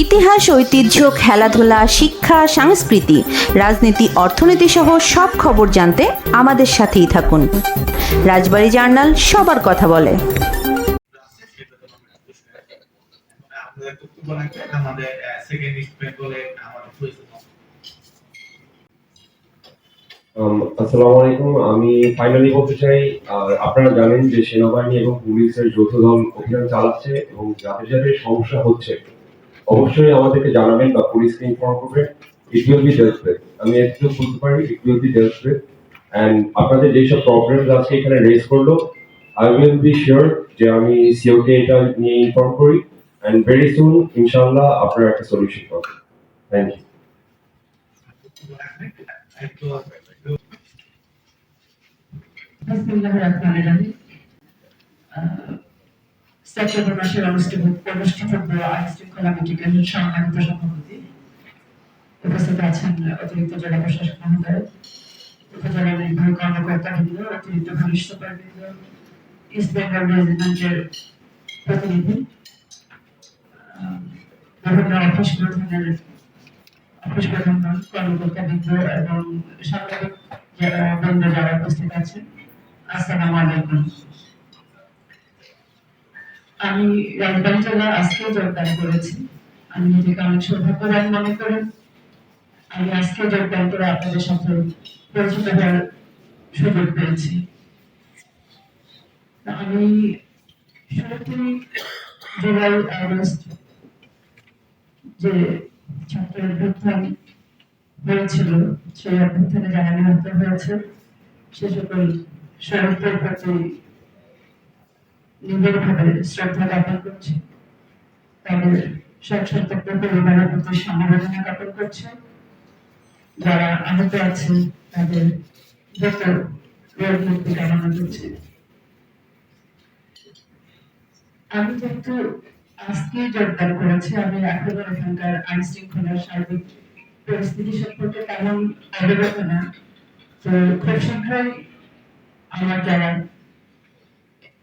ইতিহাস, ঐতিহ্য, খেলাধুলা, শিক্ষা, সংস্কৃতি, রাজনীতি, অর্থনীতি সহ সব খবর জানতে আমাদের সাথেই থাকুন। রাজবাড়ী জার্নাল সবার কথা বলে। আমাদের আসসালামু আলাইকুম। আমি ফাইনালি বলতে চাই আপনারা জানেন যে সেনাবাহিনী এবং পুলিশের যৌথ দল অভিযান চালাচ্ছে এবং সমস্যা হচ্ছে। অবশ্যই আমাদেরকে জানাবেন বা পুলিশকে ইনফর্ম করবেন। ইট উইল বি উইথ আমি একটু বলতে পারি it will be with and আপনাদের যেসব প্রবলেম আজকে এখানে রেজ করল আই উইল বি শিওর যে আমি সিওকে এটা নিয়ে ইনফর্ম করি। অ্যান্ড ভেরি সুন ইনশাআল্লাহ আপনারা একটা সলিউশন পাবেন। থ্যাংক ইউ সেপ্টেম্বর মাসের অনুষ্ঠিত অনুষ্ঠিত আইন মিটিংয়ের সম্মানিত সভাপতি। উপস্থিত আছেন অতিরিক্ত জেলা প্রশাসক মহোদয়, উপজেলা নির্বাহী কর্মকর্তাবৃন্দ অতিরিক্ত পুলিশ সুপারবৃন্দ ইস্ট বেঙ্গল রেজিমেন্টের প্রতিনিধি বিভিন্ন অফিস প্রধানের, অফিস প্রধান কর্মকর্তাবৃন্দ এবং সাংবাদিক বৃন্দ যারা উপস্থিত আছেন, আসসালামু আলাইকুম। আমি রাজবাড়ী জেলা আজকেও যোগদান করেছি। আমি নিজেকে অনেক সৌভাগ্যবান মনে করি। আমি আজকে যোগদান করে আপনাদের সাথে পরিচিত হওয়ার সুযোগ পেয়েছি। আমি শুরুতেই জুলাই, আগস্ট যে ছাত্র অভ্যুত্থান হয়েছিল, সেই অভ্যুত্থানে যারা নিহত হয়েছে। সে সকল শহীদদের প্রতি নিবিড়ভাবে শ্রদ্ধা জ্ঞাপন করছি। তাদের সন্তপ্ত পরিবারের প্রতি সমবেদনা জ্ঞাপন করছে। যারা আহত আছেন, তাদের দ্রুত রোগ মুক্তি কামনা করছি। আমি যেহেতু আজকে করেছি, আমি এখনও এখানকার আইন শৃঙ্খলার সার্বিক পরিস্থিতি সম্পর্কে তেমন অবগত না। তো খুব শীঘ্রই আমার যারা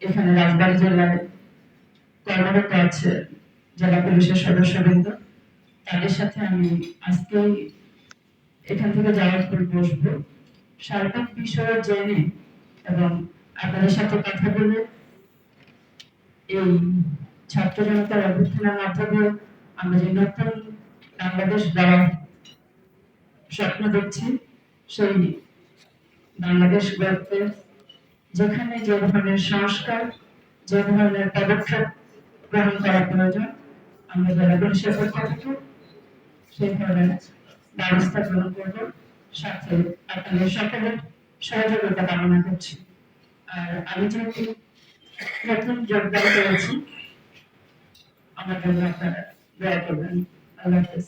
এখানে রাজবাড়ী জেলায় কর্মরত আছে জেলা পুলিশের সদস্যবৃন্দ। তাদের সাথে আমি আজকেই এখান থেকে যাওয়ার পর বসবো। সার্বিক বিষয় জেনে এবং আপনাদের সাথে কথা বলে এই ছাত্র জনতার অভ্যুত্থানের মাধ্যমে আমরা যে নতুন বাংলাদেশ গড়ার স্বপ্ন দেখছি, সেই বাংলাদেশ গড়তে যেখানে যে ধরনের সংস্কার, যে ধরনের পদক্ষেপ গ্রহণ করা প্রয়োজন, আমরা যারা পুলিশের পক্ষ থেকে সেই ধরনের ব্যবস্থা গ্রহণ করব। সাথে আপনাদের সকলের সহযোগিতা কামনা করছি। আর আমি যেহেতু নতুন যোগদান করেছি, আমার জন্য আপনারা দয়া করবেন। আল্লাহ হাফেজ।